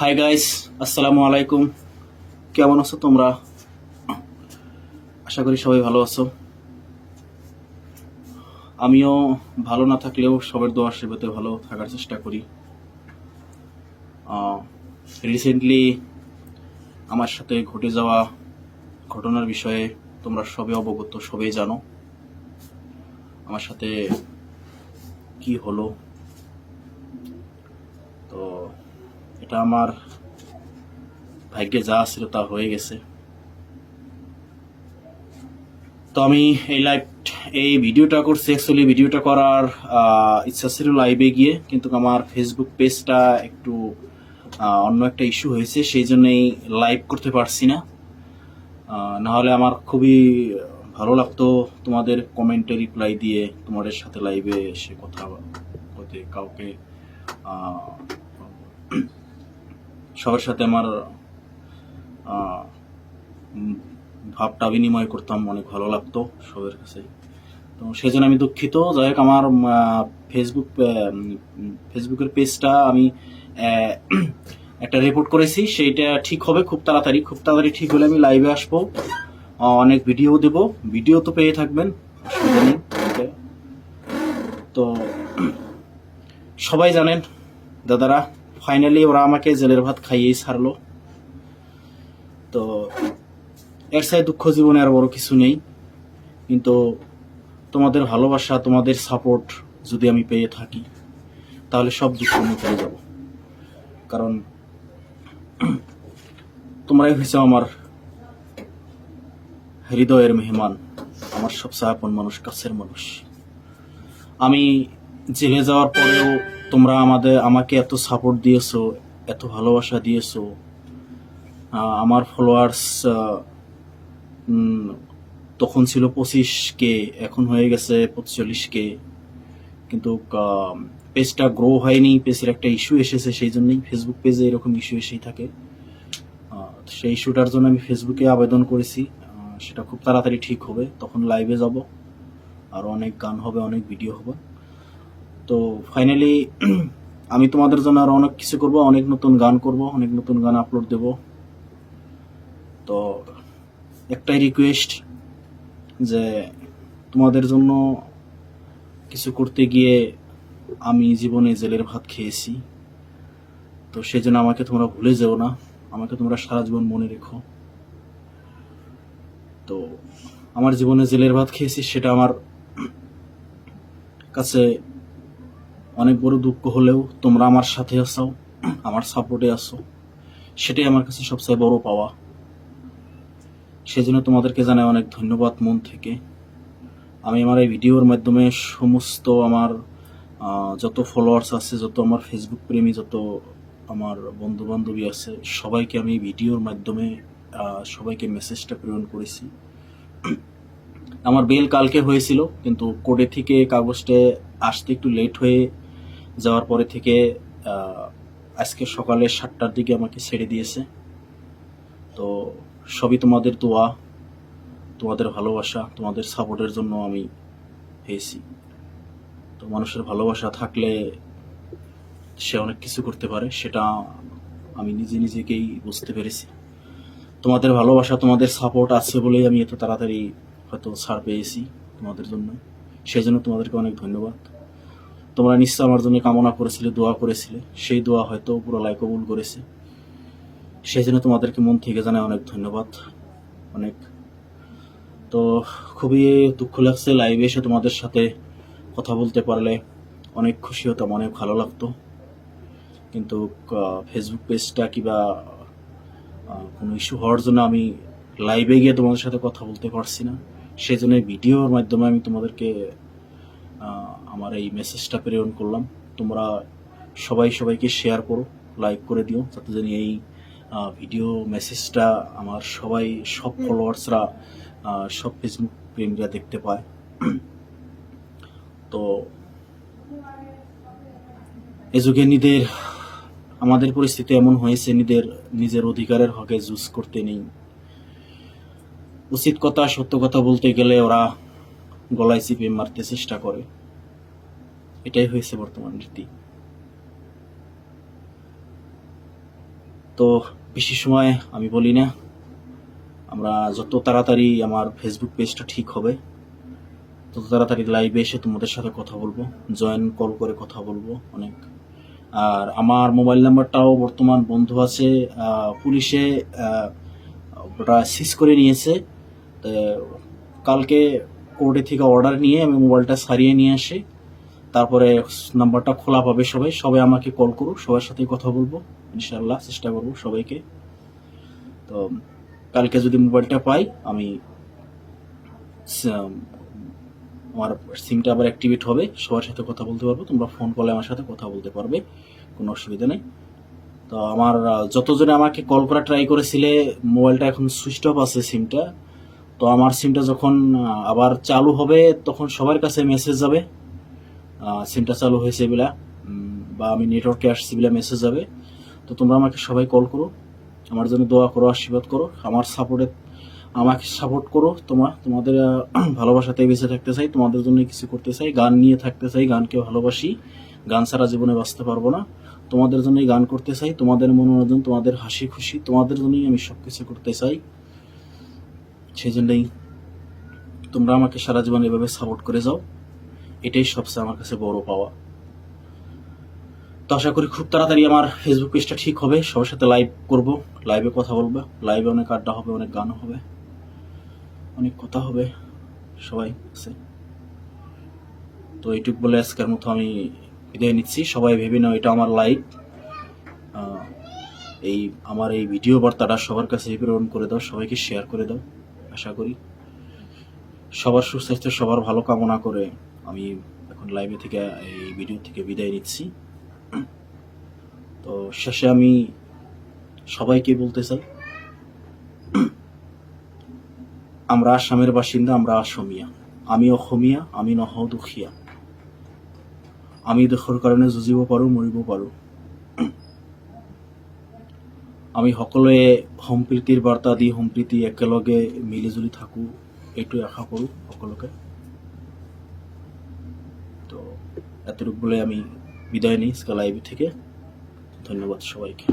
Hi guys আসসালামু আলাইকুম। কেমন আছো তোমরা? আশা করি সবাই ভালো আছো। আমিও ভালো না থাকলেও সবার দোয়া সেবাতে ভালো থাকার চেষ্টা করি। রিসেন্টলি আমার সাথে ঘটে যাওয়া ঘটনার বিষয়ে তোমরা সবে অবগত, সবাই জানো। আমার সাথে কি হলো? তো এটা আমার ভাগ্যে যা ছিল তা হয়ে গেছে। তো আমি এই লাইভ এই ভিডিওটা করছি অ্যাকচুয়ালি ভিডিওটা করার ইচ্ছা ছিল লাইভে গিয়ে, কিন্তু আমার ফেসবুক পেজটা একটু অন্য একটা ইস্যু হয়েছে, সেই জন্যই লাইভ করতে পারছি না। নাহলে আমার খুবই ভালো লাগতো তোমাদের কমেন্টে রিপ্লাই দিয়ে তোমাদের সাথে লাইভে এসে কথা বলতে, কাউকে সবার সাথে আমার ভাবটা বিনিময় করতাম, অনেক ভালো লাগতো সবার কাছে তো সেই জন্য আমি দুঃখিত। যাই হোক, আমার ফেসবুক ফেসবুকের পেজটা আমি একটা রিপোর্ট করেছি। সেইটা ঠিক হবে, খুব তাড়াতাড়ি। খুব তাড়াতাড়ি ঠিক হলে আমি লাইভে আসব। অনেক ভিডিও দেব। ভিডিও তো পেয়ে থাকবেন তো, সবাই জানেন, দাদারা ফাইনালি ওরা আমাকে জেলের ভাত খাইয়েই ছাড়লো। তো এর সাই দুঃখ জীবনে আর বড় কিছু নেই। কিন্তু তোমাদের ভালোবাসা, তোমাদের সাপোর্ট যদি আমি পেয়ে থাকি, তাহলে সব দুঃখ আমি পেয়ে যাব। কারণ তোমরাই হয়েছে আমার হৃদয়ের মেহমান, আমার সবচেয়ে আপন মানুষ, কাছের মানুষ। আমি জেলে যাওয়ার পরেও তোমরা আমাদের, আমাকে এত সাপোর্ট দিয়েছ, এত ভালোবাসা দিয়েছ। আমার ফলোয়ার্স তখন ছিল পঁচিশ কে এখন হয়ে গেছে পঁচল্লিশ কে কিন্তু পেজটা গ্রো হয়নি পেজের একটা ইস্যু এসেছে, সেই জন্যই ফেসবুক পেজে এরকম ইস্যু এসেই থাকে। সেই ইস্যুটার জন্য আমি ফেসবুকে আবেদন করেছি। সেটা খুব তাড়াতাড়ি ঠিক হবে, তখন লাইভে যাব। আর অনেক গান হবে, অনেক ভিডিও হবে। তো ফাইনালি আমি তোমাদের জন্য আরও অনেক কিছু করব, অনেক নতুন গান করব, অনেক নতুন গান আপলোড দেব। তো একটাই রিকোয়েস্ট যে তোমাদের জন্য কিছু করতে গিয়ে আমি জীবনে জেলের ভাত খেয়েছি। তো সেজন্য আমাকে তোমরা ভুলে যেও না, আমাকে তোমরা সারা জীবন মনে রেখো। তো আমার জীবনে জেলের ভাত খেয়েছি, সেটা আমার কাছে অনেক বড় দুঃখ হলেও তোমরা আমার সাথে আসো আমার সাপোর্টে আসো সেটাই আমার কাছে সবচেয়ে বড় পাওয়া। সেজন্য তোমাদেরকে জানাই অনেক ধন্যবাদ মন থেকে। আমি আমার এই ভিডিওর মাধ্যমে সমস্ত আমার যত ফলোয়ার্স আছে, যত আমার ফেসবুক প্রেমী, যত আমার বন্ধু বান্ধবী আছে, সবাইকে আমি ভিডিওর মাধ্যমে সবাইকে মেসেজটা প্রেরণ করেছি। আমার বেল কালকে হয়েছিল, কিন্তু কোর্টে থেকে কাগজটা আসতে একটু লেট হয়ে যাওয়ার পরে থেকে আজকে সকালে সাতটার দিকে আমাকে ছেড়ে দিয়েছে। তো সবই তোমাদের দোয়া, তোমাদের ভালোবাসা, তোমাদের সাপোর্টের জন্য আমি পেয়েছি তো মানুষের ভালোবাসা থাকলে সে অনেক কিছু করতে পারে, সেটা আমি নিজে নিজেকেই বুঝতে পেরেছি। তোমাদের ভালোবাসা, তোমাদের সাপোর্ট আছে বলেই আমি এত তাড়াতাড়ি হয়তো ছাড় পেয়েছি তোমাদের জন্য। সেই জন্য তোমাদেরকে অনেক ধন্যবাদ। তোমরা নিশ্চয় আমার জন্য কামনা করেছিলে, দোয়া করেছিলে। সেই দোয়া হয়তো পুরো লাই কবুল করেছে। সেই জন্য তোমাদেরকে মন থেকে জানাই অনেক ধন্যবাদ। অনেক। তো খুবই দুঃখ লাগছে লাইভে এসে তোমাদের সাথে কথা বলতে পারলে। অনেক খুশি হতাম, অনেক ভালো লাগতো। কিন্তু ফেসবুক পেজটা কিবা কোনো ইস্যু হওয়ার জন্য আমি লাইভে গিয়ে তোমাদের সাথে কথা বলতে পারছি না। সেই জন্য ভিডিওর মাধ্যমে আমি তোমাদেরকে আমার এই মেসেজটা প্রেরণ করলাম। তোমরা সবাই সবাইকে শেয়ার করো লাইক করে দিও যাতে জানি এই ভিডিও মেসেজটা আমার সবাই সব ফলোয়ার্সরা সব ফেসবুক প্রেমীরা দেখতে পায়। তো এ যুগে নিদের আমাদের পরিস্থিতি এমন হয়েছে নিদের নিজের অধিকারের হকে জুস করতে নেই। উচিত কথা সত্য কথা বলতে গেলে ওরা গলায় চিপে মারতে চেষ্টা করে। এটাই হয়েছে বর্তমান রীতি। তো বেশি সময় আমি বলি না। আমরা যত তাড়াতাড়ি আমার ফেসবুক পেজটা ঠিক হবে, তত তাড়াতাড়ি লাইভে এসে তোমাদের সাথে কথা বলব জয়েন কল করে কথা বলব অনেক। আর আমার মোবাইল নাম্বারটাও বর্তমান বন্ধ আছে পুলিশে ওটা সিজ করে নিয়েছে। কালকে কোর্টে থেকে অর্ডার নিয়ে আমি মোবাইলটা সারিয়ে নিয়ে আসি। তারপরে নাম্বারটা খোলা পাবে সবাই। সবাই আমাকে কল করুক, সবার সাথে কথা বলব। ইনশাল্লাহ চেষ্টা করব সবাইকে। তো কালকে যদি মোবাইলটা পাই, আমি আমার সিমটা আবার অ্যাক্টিভেট হবে, সবার সাথে কথা বলতে পারব। তোমরা ফোন কলে আমার সাথে কথা বলতে পারবে, কোনো অসুবিধা নেই। তো আমার যতজনে আমাকে কল করা ট্রাই করেছিলে মোবাইলটা এখন সুইচ অফ আছে সিমটা তো আমার সিমটা যখন আবার চালু হবে, তখন সবার কাছে মেসেজ যাবে। সিমটা চালু হয়েছে বিলা বা আমি নেটওয়ার্কে আসছি বিলা মেসেজ যাবে। তো তোমরা আমাকে সবাই কল করো। আমার জন্য দোয়া করো, আশীর্বাদ করো। আমার সাপোর্টে আমাকে সাপোর্ট করো। তোমার তোমাদের ভালোবাসাতে বেঁচে থাকতে চাই, তোমাদের জন্য কিছু করতে চাই। গান নিয়ে থাকতে চাই, গানকে ভালোবাসি। গান ছাড়া জীবনে বাঁচতে পারব না। তোমাদের জন্যই গান করতে চাই, তোমাদের মনোরঞ্জন, তোমাদের হাসি খুশি, তোমাদের জন্যই আমি সব কিছু করতে চাই। সেই জন্যই তোমরা আমাকে সারা জীবন এভাবে সাপোর্ট করে যাও। এটাই সবচেয়ে আমার কাছে বড় পাওয়া। তো আশা করি খুব তাড়াতাড়ি আমার ফেসবুক পেজটা ঠিক হবে। সবার সাথে লাইভ করব। লাইভে কথা বলব। লাইভে অনেক আড্ডা হবে, অনেক গানও হবে। অনেক কথা হবে। সবাই আছে। তো এইটুক বলে আজকের মতো আমি বিদায় নিচ্ছি। সবাই ভেবে নাও, এটা আমার লাইভ এই আমার এই ভিডিও বার্তাটা সবার কাছে প্রেরণ করে দাও, সবাইকে শেয়ার করে দাও, আশা করি। সবার সুস্বাস্থ্য, সবার ভালো কামনা করে আমি এখন লাইভে থেকে, এই ভিডিও থেকে বিদায় নিচ্ছি। তো শেষে আমি সবাইকে বলতে চাই, আমরা আসামের বাসিন্দা, আমরা অসমিয়া। আমি অসমীয়া, আমি নহ দুখীয়া। আমি দেশৰ কাৰণে যুঁজিব পাৰোঁ, মৰিব পাৰোঁ। আমি সকলোৱে সম্প্ৰীতিৰ বাৰ্তা দি, সম্প্ৰীতি একেলগে মিলিজুলি থাকোঁ, এইটোৱে আশা কৰোঁ সকলোকে তো এতটুকু বলে আমি বিদায় নিই লাইভ থেকে। ধন্যবাদ সবাইকে।